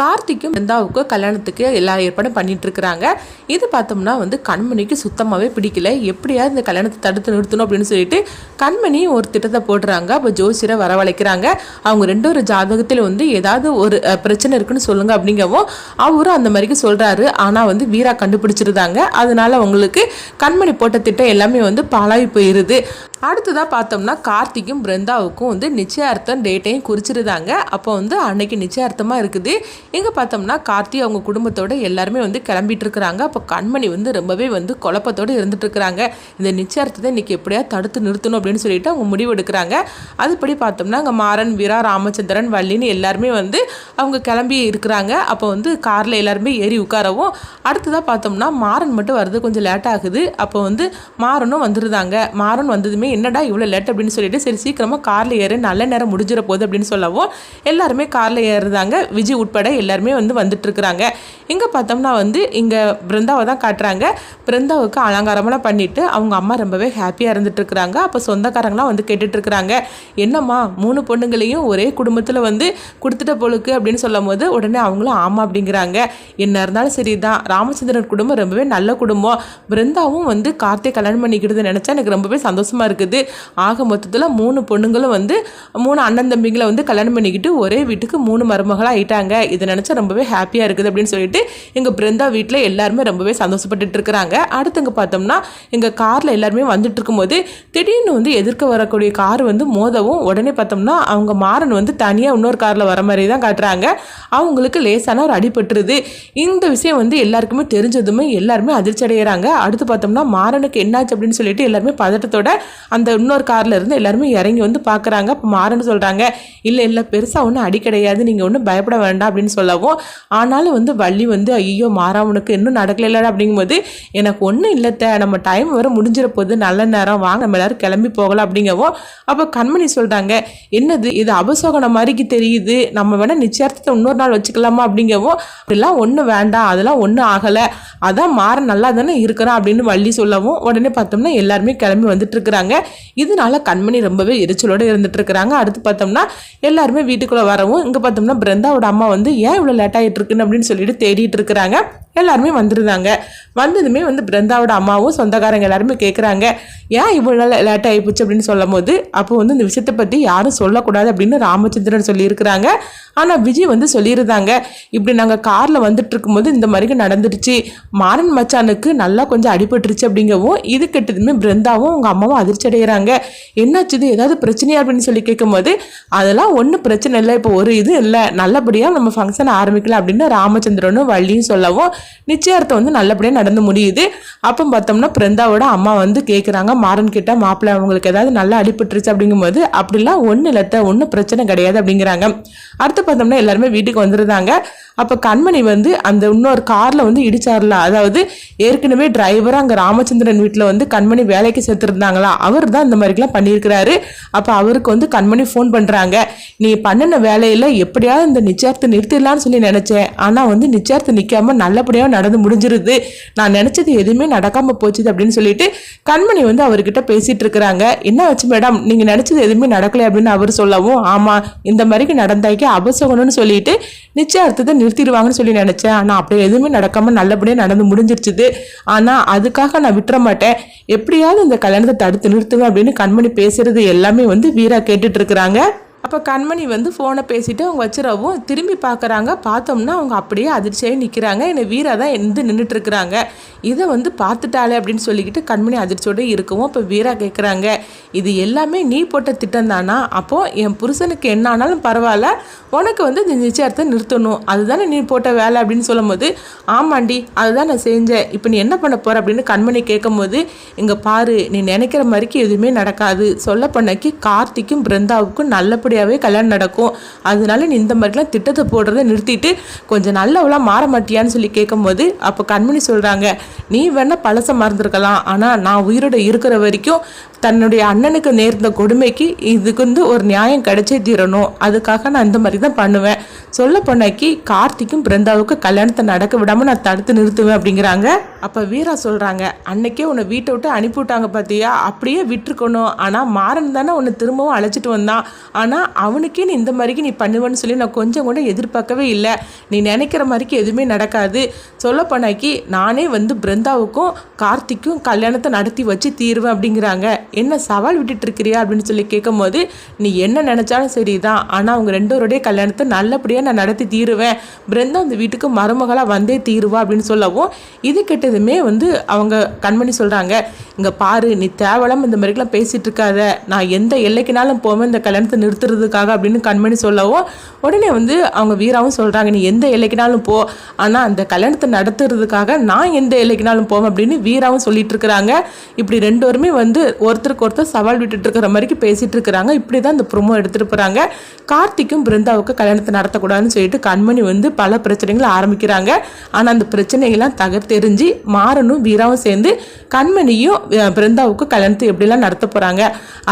கார்த்திக்கும் பிருந்தாவுக்கும் கல்யாணத்துக்கு எல்லா ஏற்பாடும் பண்ணிட்டு இருக்கிறாங்க இது பார்த்தோம்னா வந்து கண்மணிக்கு சுத்தமாகவே பிடிக்கல. எப்படியாவது இந்த கல்யாணத்தை தடுத்து நிறுத்தணும் அப்படின்னு சொல்லிட்டு கண்மணி ஒரு திட்டத்தை போடுறாங்க. அப்போ ஜோசியரை வரவழைக்கிறாங்க. அவங்க ரெண்டு ஒரு ஜாதகத்தில் வந்து ஏதாவது ஒரு பிரச்சனை இருக்குன்னு சொல்லுங்க அப்படிங்கவும் அவரும் அந்த மாதிரிக்கு சொல்றாரு. ஆனால் வந்து வீரா கண்டுபிடிச்சிருந்தாங்க. அதனால அவங்களுக்கு கண்மணி போட்ட திட்டம் எல்லாமே வந்து பாழாகி போயிருது. அடுத்ததாக பார்த்தோம்னா கார்த்திக்கும் பிருந்தாவுக்கும் வந்து நிச்சயார்த்தம் டேட்டையும் குறிச்சிருந்தாங்க. அப்போ வந்து அன்னைக்கு நிச்சயார்த்தமாக இருக்குது. இங்கே பார்த்தோம்னா கார்த்தி அவங்க குடும்பத்தோடு எல்லாருமே வந்து கிளம்பிட்டு இருக்கிறாங்க அப்போ கண்மணி வந்து ரொம்பவே வந்து குழப்பத்தோடு இருந்துட்டு இருக்கிறாங்க இந்த நிச்சயார்த்தத்தை இன்னைக்கு எப்படியா தடுத்து நிறுத்தணும் அப்படின்னு சொல்லிட்டு அவங்க முடிவு எடுக்கிறாங்க. அதுபடி பார்த்தோம்னா அங்கே மாறன் வீரா ராமச்சந்திரன் வள்ளின்னு எல்லாருமே வந்து அவங்க கிளம்பி இருக்கிறாங்க. அப்போ வந்து காரில் எல்லாருமே ஏறி உட்காரவும். அடுத்ததாக பார்த்தோம்னா மாறன் மட்டும் வர்றது கொஞ்சம் லேட் ஆகுது. அப்போ வந்து மாறனும் வந்துருந்தாங்க. மாறன் வந்ததுமே என்னடா இவ்வளோ லேட் அப்படின்னு சொல்லிட்டு சரி சீக்கிரமாக காரில் ஏறு நல்ல நேரம் முடிஞ்சிட போகுது அப்படின்னு சொல்லவும் எல்லாருமே காரில் ஏறுறாங்க. விஜய் உட்பட எல்லாருமே வந்து வந்துட்டுருக்குறாங்க இங்கே பார்த்தோம்னா வந்து இங்கே பிருந்தாவை தான் காட்டுறாங்க. பிருந்தாவுக்கு அலங்காரமெல்லாம் பண்ணிவிட்டு அவங்க அம்மா ரொம்பவே ஹாப்பியாக இருந்துட்டுருக்குறாங்க அப்போ சொந்தக்காரங்களாம் வந்து கேட்டுட்ருக்குறாங்க என்னம்மா மூணு பொண்ணுங்களையும் ஒரே குடும்பத்தில் வந்து கொடுத்துட்ட பொழுக்கு அப்படின்னு சொல்லும் போது உடனே அவங்களும் ஆமாம் அப்படிங்கிறாங்க. என்ன இருந்தாலும் சரி தான். ராமச்சந்திரன் குடும்பம் ரொம்பவே நல்ல குடும்பம். பிருந்தாவும் வந்து கார்த்திக் கல்யாணம் பண்ணிக்கிறது நினச்சா எனக்கு ரொம்பவே சந்தோஷமாக இருக்குது. ஆக மொத்தத்தில் மூணு பொண்ணுங்களும் வந்து மூணு அண்ணன் தம்பிங்களை வந்து கல்யாணம் பண்ணிக்கிட்டு ஒரே வீட்டுக்கு மூணு மருமகளாக ஆயிட்டாங்க. இதை நினச்சா ரொம்பவே ஹாப்பியாக இருக்குது அப்படின்னு சொல்லிட்டு எங்கள் பிருந்தா வீட்டில் எல்லாருமே ரொம்பவே சந்தோஷப்பட்டுட்டு இருக்கிறாங்க. அடுத்தங்க பார்த்தோம்னா எங்கள் காரில் எல்லாருமே வந்துட்டு இருக்கும்போது திடீர்னு வந்து எதிர்க்க வரக்கூடிய கார் வந்து மோதவும் உடனே பார்த்தோம்னா அவங்க மாறன் வந்து தனியாக இன்னொரு காரில் வர மாதிரி தான் காட்டுறாங்க. அவங்களுக்கு லேசான ஒரு அடிபட்டுருது. இந்த விஷயம் வந்து எல்லாருக்குமே தெரிஞ்சதுமே எல்லாருமே அதிர்ச்சி அடைகிறாங்க அடுத்து பார்த்தோம்னா மாறனுக்கு என்னாச்சு அப்படின்னு சொல்லிட்டு எல்லாருமே பதட்டத்தோட அந்த இன்னொரு கார்ல இருந்து எல்லாருமே இறங்கி வந்து பார்க்குறாங்க அப்போ மாறன்னு சொல்கிறாங்க இல்லை இல்லை பெருசாக ஒன்றும் அடி கிடையாது நீங்கள் ஒன்றும் பயப்பட வேண்டாம் அப்படின்னு சொல்லவும் ஆனாலும் வந்து வள்ளி வந்து ஐயோ மாறாவனுக்கு இன்னும் நடக்கல அப்படிங்கும்போது எனக்கு ஒன்றும் இல்லத்த நம்ம டைம் வர முடிஞ்சிட போகுது நல்ல நேரம் வாங்க நம்ம எல்லாரும் கிளம்பி போகலாம் அப்படிங்கவும் அப்போ கண்மணி சொல்கிறாங்க என்னது? இது அபசோகனம் மாதிரிக்கு தெரியுது. நம்ம வேணால் நிச்சயத்தை இன்னொரு நாள் வச்சுக்கலாமா? அப்படிங்கவும் அப்படிலாம் ஒன்றும் வேண்டாம். அதெல்லாம் ஒன்றும் ஆகலை. அதான் மாற நல்லா தானே இருக்கிறான் அப்படின்னு வள்ளி சொல்லவும் உடனே பார்த்தோம்னா எல்லாருமே கிளம்பி வந்துட்டு இருக்கிறாங்க. இதனால கண்மணி ரொம்பவே எரிச்சலோடு இருந்துட்டு இருக்கிறாங்க. அடுத்து பார்த்தோம்னா எல்லாருமே வீட்டுக்குள்ளே வரவும் இங்கே பார்த்தோம்னா பிருந்தாவோட அம்மா வந்து ஏன் இவ்வளோ லேட் ஆகிட்டு இருக்குன்னு? அப்படின்னு சொல்லிட்டு தேடிட்டு இருக்கிறாங்க. எல்லாருமே வந்துருந்தாங்க. வந்ததுமே வந்து பிருந்தாவோட அம்மாவும் சொந்தக்காரங்க எல்லாருமே கேட்குறாங்க ஏன் இவ்வளோ லேட் ஆகிப்போச்சு அப்படின்னு சொல்லும் போது அப்போ வந்து இந்த விஷயத்தை பற்றி யாரும் சொல்லக்கூடாது அப்படின்னு ராமச்சந்திரன் சொல்லியிருக்கிறாங்க. ஆனால் விஜய் வந்து சொல்லியிருந்தாங்க. இப்படி நாங்கள் காரில் வந்துட்டு இருக்கும்போது இந்த மாதிரி நடந்துருச்சு மாறன் மச்சானுக்கு நல்லா கொஞ்சம் அடிபட்டுருச்சு அப்படிங்கவும் இது கெட்டதுமே பிருந்தாவும் அவங்க அம்மாவும் அதிர்ச்சி அடைகிறாங்க என்னாச்சு இது? ஏதாவது பிரச்சனையா? அப்படின்னு சொல்லி கேட்கும்போது அதெல்லாம் ஒன்றும் பிரச்சனை இல்லை. இப்போ ஒரு இது இல்லை. நல்லபடியாக நம்ம ஃபங்க்ஷன் ஆரம்பிக்கலாம் அப்படின்னு ராமச்சந்திரனும் வள்ளியும் சொல்லவும் நிச்சயார்த்தம் வந்து நல்லபடியாக நடந்து முடியுது. அப்போ பார்த்தோம்னா பிருந்தாவோட அம்மா வந்து கேட்குறாங்க மாறன் கிட்ட மாப்பிள்ளை அவங்களுக்கு ஏதாவது நல்லா அடிபட்டுருச்சு அப்படிங்கும்போது அப்படிலாம் ஒன்றும் இல்லத்த ஒன்றும் பிரச்சனை கிடையாது அப்படிங்கிறாங்க. அடுத்து பார்த்தோம்னா எல்லாருமே வீட்டுக்கு வந்துருந்தாங்க அப்போ கண்மணி வந்து அந்த இன்னொரு காரில் வந்து இடிச்சார்ல. அதாவது ஏற்கனவே டிரைவராக அங்கே ராமச்சந்திரன் வீட்டில் வந்து கண்மணி வேலைக்கு சேர்த்துருந்தாங்களா அவர் தான் இந்த மாதிரிலாம் பண்ணியிருக்கிறாரு. அப்போ அவருக்கு வந்து கண்மணி ஃபோன் பண்ணுறாங்க நீ பண்ணின வேலையில் எப்படியாவது இந்த நிச்சயத்தை நிறுத்திடலான்னு சொல்லி நினச்சேன். ஆனால் வந்து நிச்சயத்தை நிற்காம நல்லபடியாக நடந்து முடிஞ்சிருது. நான் நினச்சது எதுவுமே நடக்காமல் போச்சுது அப்படின்னு சொல்லிட்டு கண்மணி வந்து அவர்கிட்ட பேசிகிட்டு இருக்கிறாங்க. என்ன வச்சு மேடம்? நீங்கள் நினச்சது எதுவுமே நடக்கலை அப்படின்னு அவர் சொல்லவும் ஆமாம் இந்த மாதிரிக்கு நடந்தாக்கி அபசகணும்னு சொல்லிட்டு நிச்சயார்த்தத்தை நிறுத்திடுவாங்கன்னு சொல்லி நினச்சேன். ஆனால் அப்படி எதுவுமே நடக்காமல் நல்லபடியாக நடந்து முடிஞ்சிருச்சுது. ஆனால் அதுக்காக நான் விட்டுற மாட்டேன். எப்படியாவது இந்த கல்யாணத்தை தடுத்து நிறுத்துவேன் அப்படின்னு கண்மணி பேசுறது எல்லாமே வந்து வீரா கேட்டுட்டு இருக்கிறாங்க. அப்போ கண்மணி வந்து ஃபோனை பேசிவிட்டு அவங்க வச்சிடவும் திரும்பி பார்க்குறாங்க பார்த்தோம்னா அவங்க அப்படியே அதிர்ச்சியாகி நிற்கிறாங்க என்னை வீரா தான் எந்த நின்றுட்டுருக்குறாங்க இதை வந்து பார்த்துட்டாளே அப்படின்னு சொல்லிக்கிட்டு கண்மணி அதிர்ச்சியோடு இருக்கவும் இப்போ வீரா கேட்குறாங்க இது எல்லாமே நீ போட்ட திட்டம் தானா? அப்போது என் புருஷனுக்கு என்ன ஆனாலும் பரவாயில்ல. உனக்கு வந்து இந்த நிச்சயத்தை நிறுத்தணும். அதுதானே நீ போட்ட வேலை அப்படின்னு சொல்லும்போது ஆமாண்டி அதுதான் நான் செஞ்சேன். இப்போ நீ என்ன பண்ண போகிற அப்படின்னு கண்மணி கேட்கும்போது இங்கே பாரு நீ நினைக்கிற மாதிரிக்கு எதுவுமே நடக்காது. சொல்ல பண்ணக்கு கார்த்திக்கும் பிருந்தாவுக்கும் நல்லபடியாகவே கல்யாணம் நடக்கும். அதனால நீ இந்த மாதிரிலாம் திட்டத்தை போடுறதை நிறுத்திட்டு கொஞ்சம் நல்லவெல்லாம் மாற மாட்டியான்னு சொல்லி கேட்கும்போது அப்போ கண்மணி சொல்கிறாங்க நீ வேணால் பழச மறந்துருக்கலாம். ஆனால் நான் உயிரோட இருக்கிற வரைக்கும் தன்னுடைய அண்ணனுக்கு நேர்ந்த கொடுமைக்கு இதுக்கு வந்து ஒரு நியாயம் கிடைச்சே தீரணும். அதுக்காக நான் இந்த மாதிரி தான் பண்ணுவேன். சொல்ல போனாக்கி கார்த்திக்கும் பிருந்தாவுக்கு கல்யாணத்தை நடக்க விடாமல் நான் தடுத்து நிறுத்துவேன் அப்படிங்கிறாங்க. அப்போ வீரா சொல்கிறாங்க அன்னைக்கே உன்னை வீட்டை விட்டு அனுப்பி விட்டாங்க பார்த்தியா அப்படியே விட்டுருக்கணும். ஆனால் மாறன் தானே உன்னை திரும்பவும் அழைச்சிட்டு வந்தான். ஆனால் அவனுக்கே நீ இந்த மாதிரிக்கு நீ பண்ணுவேன்னு சொல்லி நான் கொஞ்சம் கூட எதிர்பார்க்கவே இல்லை. நீ நினைக்கிற மாதிரிக்கு எதுவுமே நடக்காது. சொல்ல போனாக்கி நானே வந்து பிருந்தாவுக்கும் கார்த்திக்கும் கல்யாணத்தை நடத்தி வச்சு தீருவேன் அப்படிங்கிறாங்க. என்ன சவால் விட்டுட்டு இருக்கிறியா அப்படின்னு சொல்லி கேட்கும்போது நீ என்ன நினைச்சாலும் சரிதான். ஆனால் அவங்க ரெண்டோருடைய கல்யாணத்தை நல்லபடியாக நான் நடத்தி தீருவேன். பிருந்தா அந்த வீட்டுக்கு மருமகளாக வந்தே தீருவா அப்படின்னு சொல்லவும் இது கெட்டதுமே வந்து அவங்க கண்மணி சொல்கிறாங்க இங்கே பாரு நீ தேவலாம் இந்த மாதிரிலாம் பேசிட்டு இருக்காத நான் எந்த எல்லைக்குனாலும் போவேன். இந்த கல்யாணத்தை நிறுத்துறதுக்காக அப்படின்னு கண்மணி சொல்லவும் உடனே வந்து அவங்க வீராவும் சொல்கிறாங்க நீ எந்த எல்லைக்குனாலும் போ. ஆனால் அந்த கல்யாணத்தை நடத்துறதுக்காக நான் எந்த எல்லைக்குனாலும் போவேன் அப்படின்னு வீராவும் சொல்லிட்டு இருக்கிறாங்க இப்படி ரெண்டு வந்து ஒருத்தர் ஒருத்தருக்கு ஒருத்தர் சவால் விட்டுட்டு இருக்கிற மாதிரி பேசிகிட்டு இருக்கிறாங்க இப்படி தான் இந்த ப்ரொமோ எடுத்துகிட்டு போகிறாங்க கார்த்திக்கும் பிருந்தாவுக்கு கல்யாணத்தை நடத்தக்கூடாதுன்னு சொல்லிட்டு கண்மணி வந்து பல பிரச்சனைகளை ஆரம்பிக்கிறாங்க. ஆனால் அந்த பிரச்சனைகள்லாம் தகர்த்தெறிஞ்சு மாறனும் வீராவும் சேர்ந்து கண்மணியும் பிருந்தாவுக்கு பிருந்தாவுக்கும் கல்யாணத்தை எப்படிலாம் நடத்த போகிறாங்க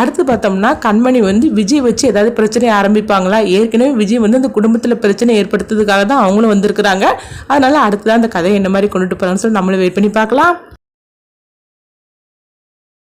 அடுத்து பார்த்தோம்னா கண்மணி வந்து விஜய் வச்சு ஏதாவது பிரச்சனையை ஆரம்பிப்பாங்களா? ஏற்கனவே விஜய் வந்து அந்த குடும்பத்தில் பிரச்சனை ஏற்படுத்துறதுக்காக தான் அவங்களும் வந்திருக்கிறாங்க. அடுத்து அடுத்ததான் அந்த கதையை என்ன மாதிரி கொண்டுட்டு போகிறாங்கன்னு சொல்லி நம்மளும் வெயிட் பண்ணி பார்க்கலாம்.